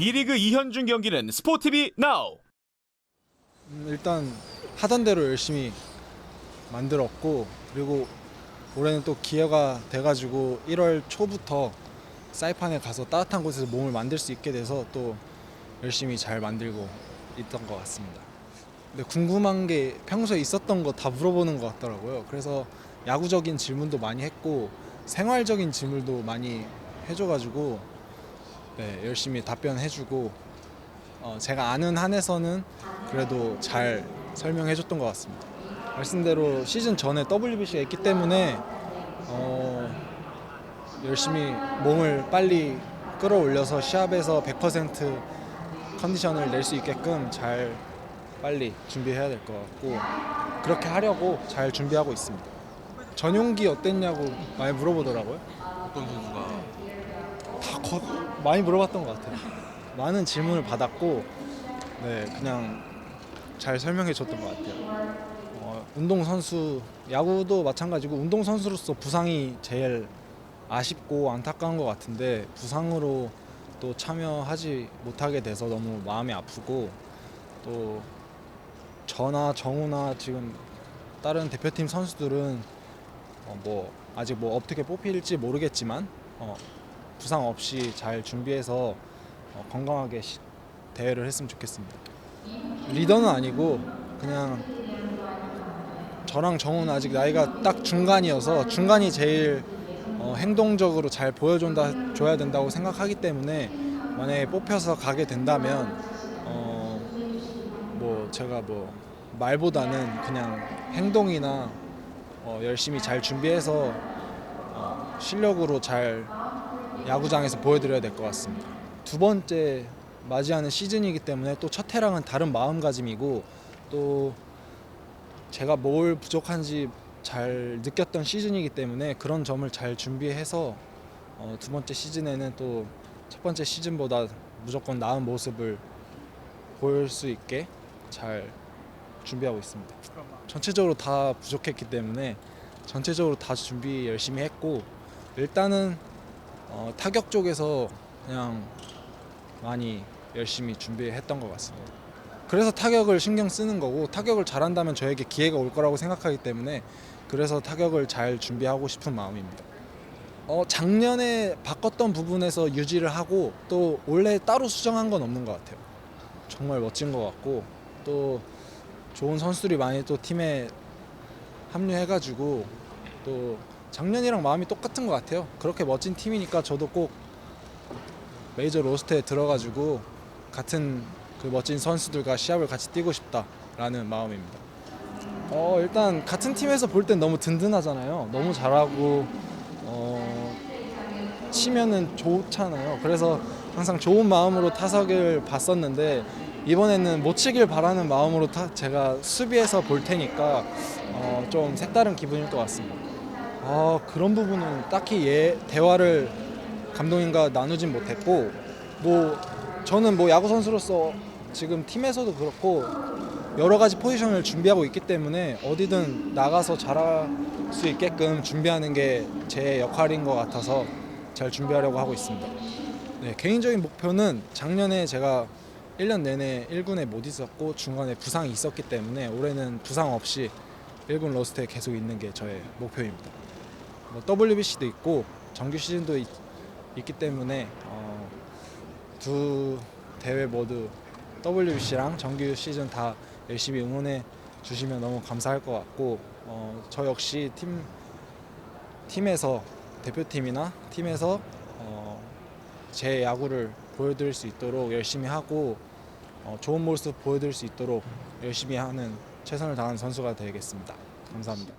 B리그 이현중 경기는 스포티비 나우. 음, 일단 하던 대로 열심히 만들었고 그리고 올해는 또 기회가 돼가지고 1월 초부터 사이판에 가서 따뜻한 곳에서 몸을 만들 수 있게 돼서 또 열심히 잘 만들고 있던 것 같습니다. 근데 궁금한 게 평소에 있었던 거 다 물어보는 것 같더라고요. 그래서 야구적인 질문도 많이 했고 생활적인 질문도 많이 해줘가지고 네, 열심히 답변해주고 어, 제가 아는 한에서는 그래도 잘 설명해줬던 것 같습니다. 말씀대로 시즌 전에 WBC가 있기 때문에 어, 열심히 몸을 빨리 끌어올려서 시합에서 100% 컨디션을 낼 수 있게끔 잘 빨리 준비해야 될 것 같고 그렇게 하려고 잘 준비하고 있습니다. 전용기 어땠냐고 많이 물어보더라고요. 어떤 선수가 다 거, 많이 물어봤던 것 같아요. 많은 질문을 받았고, 네 그냥 잘 설명해 줬던 것 같아요. 어, 운동 선수, 야구도 마찬가지고 운동 선수로서 부상이 제일 아쉽고 안타까운 것 같은데 부상으로 또 참여하지 못하게 돼서 너무 마음이 아프고 또 저나 정우나 지금 다른 대표팀 선수들은 어, 뭐 아직 뭐 어떻게 뽑힐지 모르겠지만 어, 부상 없이 잘 준비해서 어, 건강하게 시- 대회를 했으면 좋겠습니다. 리더는 아니고 그냥 저랑 정우는 아직 나이가 딱 중간이어서 중간이 제일 어, 행동적으로 잘 보여준다 줘야 된다고 생각하기 때문에 만약에 뽑혀서 가게 된다면 어, 뭐 제가 뭐 말보다는 그냥 행동이나 어, 열심히 잘 준비해서 어, 실력으로 잘 야구장에서 보여드려야 될 것 같습니다. 두 번째 맞이하는 시즌이기 때문에 또 첫 해랑은 다른 마음가짐이고 또 제가 뭘 부족한지 잘 느꼈던 시즌이기 때문에 그런 점을 잘 준비해서 어, 두 번째 시즌에는 또 첫 번째 시즌보다 무조건 나은 모습을 보일 수 있게 잘 준비하고 있습니다. 전체적으로 다 부족했기 때문에 전체적으로 다 준비 열심히 했고 일단은 어, 타격 쪽에서 그냥 많이 열심히 준비했던 것 같습니다. 그래서 타격을 신경 쓰는 거고 타격을 잘한다면 저에게 기회가 올 거라고 생각하기 때문에 그래서 타격을 잘 준비하고 싶은 마음입니다. 어, 작년에 바꿨던 부분에서 유지를 하고 또 올해 따로 수정한 건 없는 것 같아요. 정말 멋진 것 같고 또 좋은 선수들이 많이 또 팀에 합류해가지고 또 작년이랑 마음이 똑같은 것 같아요. 그렇게 멋진 팀이니까 저도 꼭 메이저 로스터에 들어가지고 같은 그 멋진 선수들과 시합을 같이 뛰고 싶다라는 마음입니다. 어 일단 같은 팀에서 볼 땐 너무 든든하잖아요. 너무 잘하고 어 치면은 좋잖아요. 그래서 항상 좋은 마음으로 타석을 봤었는데 이번에는 못 치길 바라는 마음으로 타, 제가 수비해서 볼 테니까 어, 좀 색다른 기분일 것 같습니다. 아 그런 부분은 딱히 예, 대화를 감독님과 나누진 못했고 뭐 저는 뭐 야구 선수로서 지금 팀에서도 그렇고 여러 가지 포지션을 준비하고 있기 때문에 어디든 나가서 잘할 수 있게끔 준비하는 게 제 역할인 것 같아서 잘 준비하려고 하고 있습니다. 네, 개인적인 목표는 작년에 제가 1년 내내 1군에 못 있었고 중간에 부상이 있었기 때문에 올해는 부상 없이 1군 로스트에 계속 있는 게 저의 목표입니다. 뭐 WBC도 있고 정규 시즌도 있, 기 때문에 어, 두 대회 모두 WBC랑 정규 시즌 다 열심히 응원해 주시면 너무 감사할 것 같고 어, 저 역시 팀 팀에서 대표팀이나 팀에서 어, 제 야구를 보여드릴 수 있도록 열심히 하고 어, 좋은 모습 보여드릴 수 있도록 열심히 하는 최선을 다하는 선수가 되겠습니다. 감사합니다.